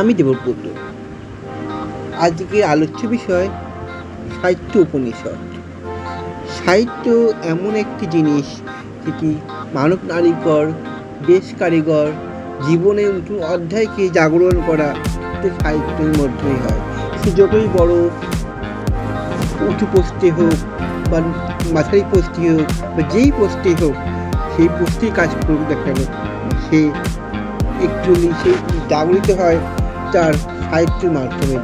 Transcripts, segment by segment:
আমি দেবব্রত আজকে আলোচ্য বিষয় সাহিত্য উপনিষদ। সাহিত্য এমন একটি জিনিস যেটি মানব নারীকর দেশ কারিগর, জীবনে নতুন অধ্যায়কে জাগরণ করা সাহিত্যের মধ্যেই হয়। সে যতই বড় উঁচু পোস্টে হোক বা মাথারি পোস্টে হোক বা যেই পোস্টে হোক, সেই পোস্টেই কাজ করুক না কেন, সে একটু সে জাগরিত হয় তার সাহিত্যের মাধ্যমে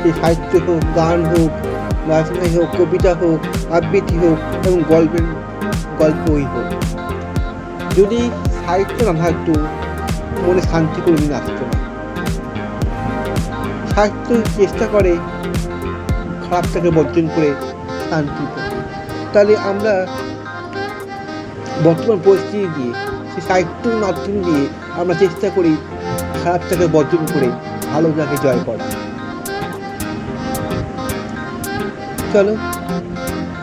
সেই সাহিত্য হোক, গান হোক রচনাই হোক, কবিতা হোক, আবৃত্তি হোক এবং গল্পের, গল্পই হোক। যদি সাহিত্য না থাকতো, মনে শান্তি কোনোদিন আসতো না। সাহিত্য চেষ্টা করে, খারাপটাকে বর্জন করে শান্তি তাহলে আমরা বর্তমান পরিস্থিতি দিয়ে, সেই সাহিত্যের মাধ্যম দিয়ে আমরা চেষ্টা করি খারাপটাকে বর্জন করে ভালোটাকে জয় করা। চলো,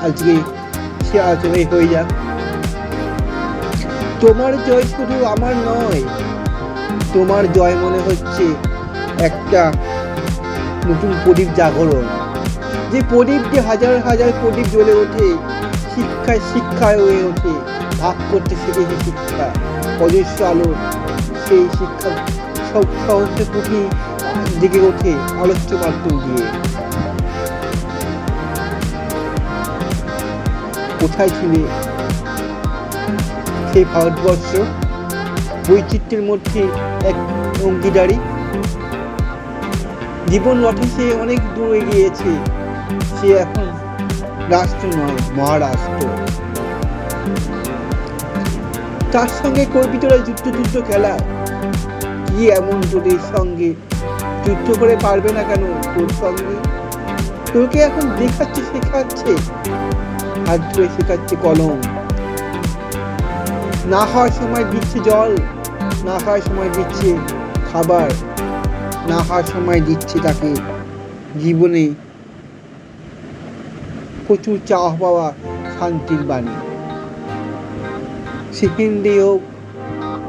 আজকে সে আলোচনায় হয়ে যাক। তোমার জয় শুধু আমার নয়, তোমার জয় মনে হচ্ছে একটা নতুন প্রদীপ জাগরণ। যে প্রদীপ যে হাজার হাজার প্রদীপ জ্বলে ওঠে, শিক্ষায় শিক্ষায় হয়ে ওঠে, ভাগ করতে শিখেছে শিক্ষা। অজস্র আলো সেই শিক্ষা সব সহস্র পুঁথি জেগে ওঠে আলোচ্য মাধ্যম দিয়ে। কোথায় ছিলে সেই ভারতবর্ষ? বৈচিত্র্যের মধ্যে এক অঙ্গীদারি? জীবন রথে সে অনেক দূর এগিয়েছে, সে এখন রাষ্ট্র নয়, মহারাষ্ট্র। তার সঙ্গে করবি তোরা যুদ্ধ যুদ্ধ খেলা। কি এমন তোদের সঙ্গে যুদ্ধ করে পারবে না কেন তোর সঙ্গে? তোকে এখন দেখাচ্ছে, শেখাচ্ছে? হাত ধরে শেখাচ্ছে কলম। না হওয়ার সময় দিচ্ছে জল, না হওয়ার সময় দিচ্ছে খাবার, না হওয়ার সময় দিচ্ছে তাকে জীবনে প্রচুর চাওয়া পাওয়া শান্তির বাণী। সে হিন্দি হোক,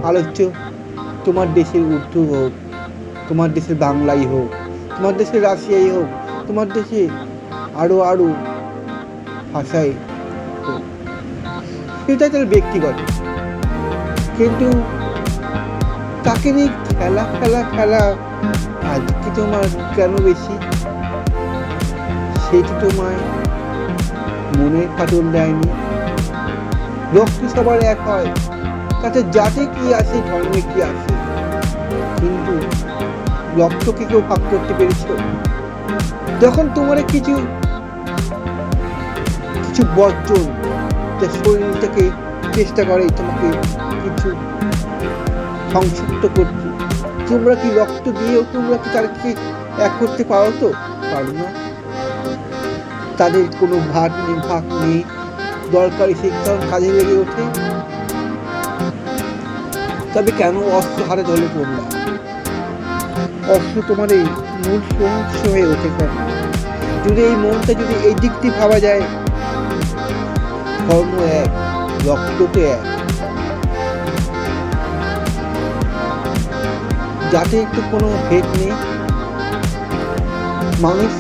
আলোচ্য, তোমার দেশের উর্দু হোক। তোমার দেশের বাংলাই হোক, তোমার দেশের রাশিয়াই হোক, তোমার দেশে আরও আরও ভাষায় হোক। সেটা তার ব্যক্তিগত। কিন্তু তাকে নিয়ে খেলা খেলা খেলা, আজকে তোমার কেন বেশি? সেটি তোমায় মনের ফাটল দেয়নি। রক্ত সবার এক হয়, তাতে জাতি কি আছে, ধর্মে কি আছে? কিন্তু রক্তকে কেউ ভাগ করতে পেরেছ যখন তোমার কিছু কিছু বর্জন যে শরীরটাকে চেষ্টা করে তোমাকে কিছু সংযুক্ত করতে। তোমরা কি রক্ত দিয়েও তোমরা কি তাদেরকে এক করতে পারো তো? পারো না। তাদের কোনো ভাগ নেই ভাগ নেই। দরকারি শিক্ষা কাজে লেগে ওঠে। তবে কেন অস্ত্র হারে ধরে তোমরা? অস্ত্র তোমার এই মূল সমস্য হয়ে ওঠে কেন যদি এই মনটা যদি এই দিক দিয়ে ভাবা যায়, ধর্ম এক রক্ত তো এক। যাতে একটু কোনো ভেদ নেই। মানুষ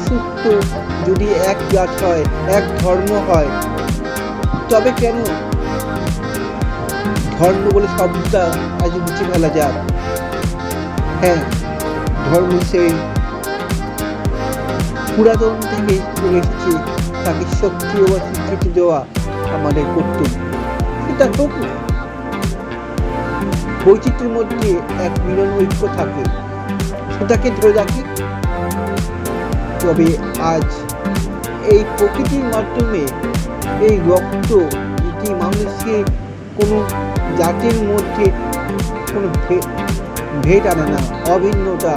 যদি এক জাত হয়, এক ধর্ম হয়, তবে কেন ধর্ম বলে শব্দটা আজ মুছে ফেলা যাক? হ্যাঁ ধর্ম সেই পুরাতন থেকে চলে এসেছে। তাকে শক্তি ও স্বীকৃতি দেওয়া আমাদের কর্তব্য। সেটা হোক বৈচিত্র্যের মধ্যে এক মিলন ঐক্য থাকে। সেটাকে ধরে রাখি। তবে আজ এই প্রকৃতির মাধ্যমে এই রক্ত এটি মানুষকে কোনো জাতির মধ্যে কোনো ভে- ভেদ আনে না অভিন্নতা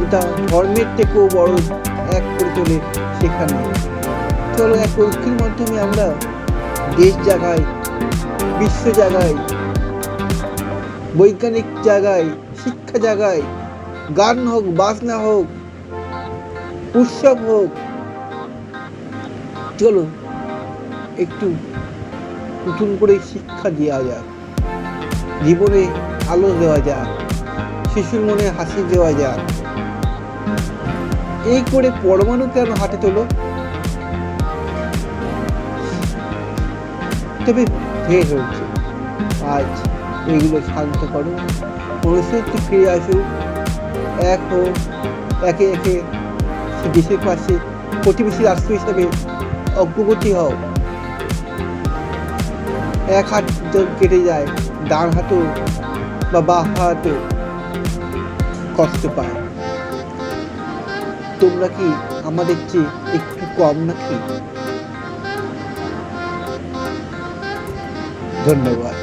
যেটা ধর্মের থেকেও বড় এক করে তোলে সেখানে। চলো এক ঐক্যের মাধ্যমে আমরা দেশ জাগাই, বিশ্ব জাগাই, বৈজ্ঞানিক জায়গায় শিক্ষা জায়গায় গান হোক, বাজনা হোক, উৎসব হোক, চলো একটু নতুন করে শিক্ষা দেওয়া যাক, জীবনে আলো দেওয়া যাক। শিশুর মনে হাসি দেওয়া যাক এই করে পরমাণু কেন হাতে তোলো? তবে ঢের হয়েছে, আজ এগুলো শান্ত করো। মনুষ্যত্ব ফিরে আসুক এক হোক একে একে দেশের পাশে প্রতিবেশী রাষ্ট্র হিসাবে অগ্রগতি হও। এক হাত কেটে যায়, ডান হাতও বা বাঁ হাতও। কষ্ট পায়। তোমরা কি আমাদের চেয়ে একটু কম নাকি? ধন্যবাদ।